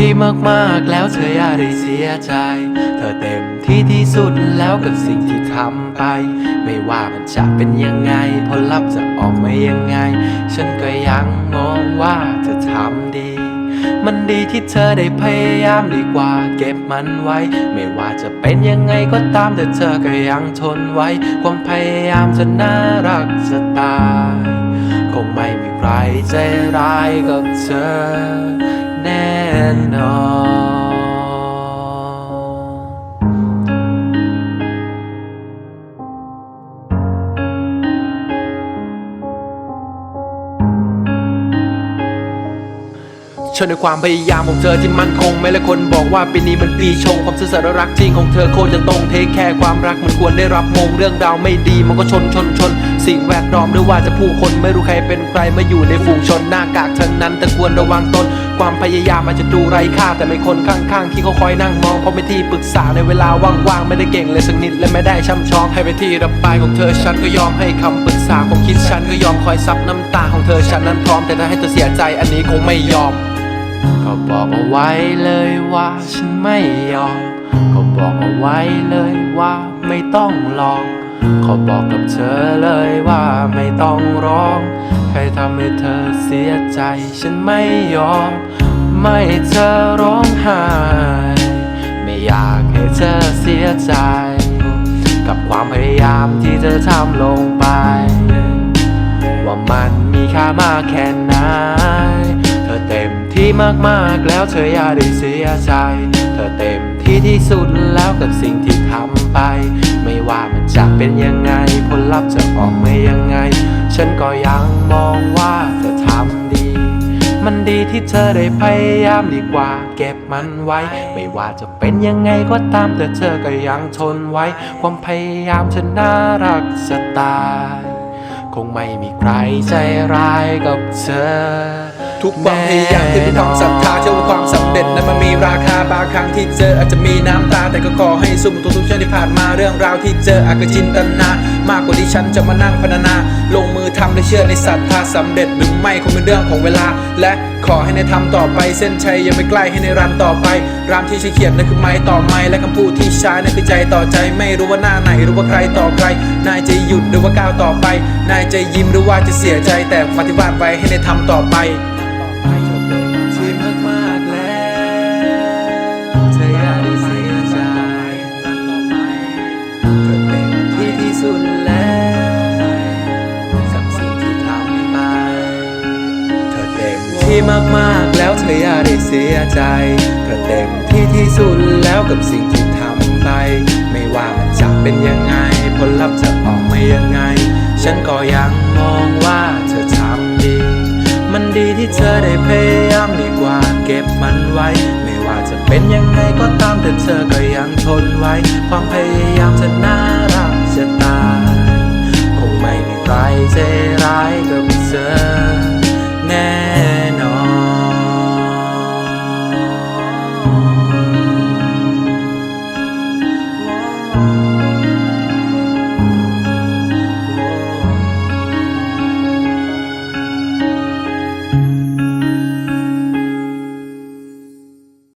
ที่มากๆแล้วเธออย่าได้เสียใจ เธอเต็มที่ที่สุดแล้วกับสิ่งที่ทำไป ไม่ว่ามันจะเป็นยังไง ผลลัพธ์จะออกมายังไง ฉันก็ยังมองว่าเธอทำดี มันดีที่เธอได้พยายามดีกว่า เก็บมันไว้ ไม่ว่าจะเป็นยังไงก็ตามแต่เธอก็ยังทนไว้ ความพยายามจะน่ารักจะตาย คงไม่มีใครใจร้ายกับเธอ น่นอนชื่อในความพยายามของเธอที่มั่นคงไม่และคนบอกว่าปีนี้มันปีชงความซื่อสัตย์รักจริงของเธอโคตรจะตรงเทคแค่ความรักมันควรได้รับมงเรื่องราวไม่ดีมันก็ชนชนชน สิ่งแวดล้อมหรือว่าจะผู้คนไม่รู้ใครเป็นใครมาอยู่ในฝูงชนหน้ากากทั้งนั้นแต่ควรระวังตน ความพยายามอาจจะดูไร้ค่าแต่ไม่คนข้างๆ ที่เขาคอยนั่งมองเพราะไม่ที่ปรึกษาในเวลาว่างๆ ไม่ได้เก่งเลยสักนิดและไม่ได้ช่ำชองให้ไปที่ระบายของเธอฉันก็ยอมให้คำปรึกษาความคิดฉันก็ยอมคอยซับน้ำตาของเธอฉันนั้นพร้อมแต่ถ้าให้เธอเสียใจอันนี้คงไม่ยอม ก็บอกเอาไว้เลยว่าฉันไม่ยอม ก็บอกเอาไว้เลยว่าไม่ต้องลอง ขอบอกกับเธอเลยว่าไม่ ต้องร้อง ใครทำให้เธอเสียใจ ฉันไม่ยอม ไม่ให้เธอร้องไห้ ไม่อยากให้เธอเสียใจ กับความพยายามที่เธอทำลงไป ว่ามันมีค่ามากแค่ไหน เธอเต็มที่มากๆแล้วเธออย่าได้เสียใจ เธอเต็ม ที่ที่สุดแล้วกับสิ่งที่ทำไป ไม่ว่ามันจะเป็นยังไง ผลลัพธ์จะออกมายังไง ฉันก็ยังมองว่าเธอทำดี มันดีที่เธอได้พยายามดีกว่า เก็บมันไว้ ไม่ว่าจะเป็นยังไงก็ตามแต่เธอก็ยังทนไว้ ความพยายามฉันน่ารักจะตาย คงไม่มีใครใจร้ายกับเธอ ทุกความพยายามที่เป็นความศรัทธาเชื่อว่าความสำเร็จนั้นมันมีราคาบางครั้งที่เจออาจจะมีน้ำตา แต่ก็ขอให้สุ่มทุกๆช่วงที่ผ่านมาเรื่องราวที่เจออาจจะจินตนามากกว่าที่ฉันจะมานั่งพรรณนา ลงมือทำและเชื่อในศรัทธาสำเร็จหรือไม่คงเป็นเรื่องของเวลา และขอให้ในทำต่อไปเส้นชัยยังไม่ใกล้ให้ในรันต่อไปรามที่ฉันเขียนนั่นคือไม้ต่อไม้และคำพูดที่ใช้นั่นคือใจต่อใจไม่รู้ว่าหน้าไหนหรือว่าใครต่อใคร นายจะหยุดหรือว่าก้าวต่อไป นายจะยิ้มหรือว่าจะเสียใจแต่ปฏิบัติไว้ให้ในทำต่อไป เธอเต็มที่มากๆแล้วเธออย่าได้เสียใจเธอเต็มที่ที่สุดแล้วกับสิ่งที่ทำไปเธอเต็มที่มากๆแล้วเธออย่าได้เสียใจ เธอเต็มที่ที่สุดแล้วกับสิ่งที่ทำไป ไม่ว่ามันจะเป็นยังไง ผลลัพธ์จะออกมายังไง ฉันก็ยังมองว่า ที่เธอได้พยายามดีกว่าเก็บมันไว้ ไม่ว่าจะเป็นยังไงก็ตามแต่เธอก็ยังทนไว้ ความพยายามจะน่ารักจะตา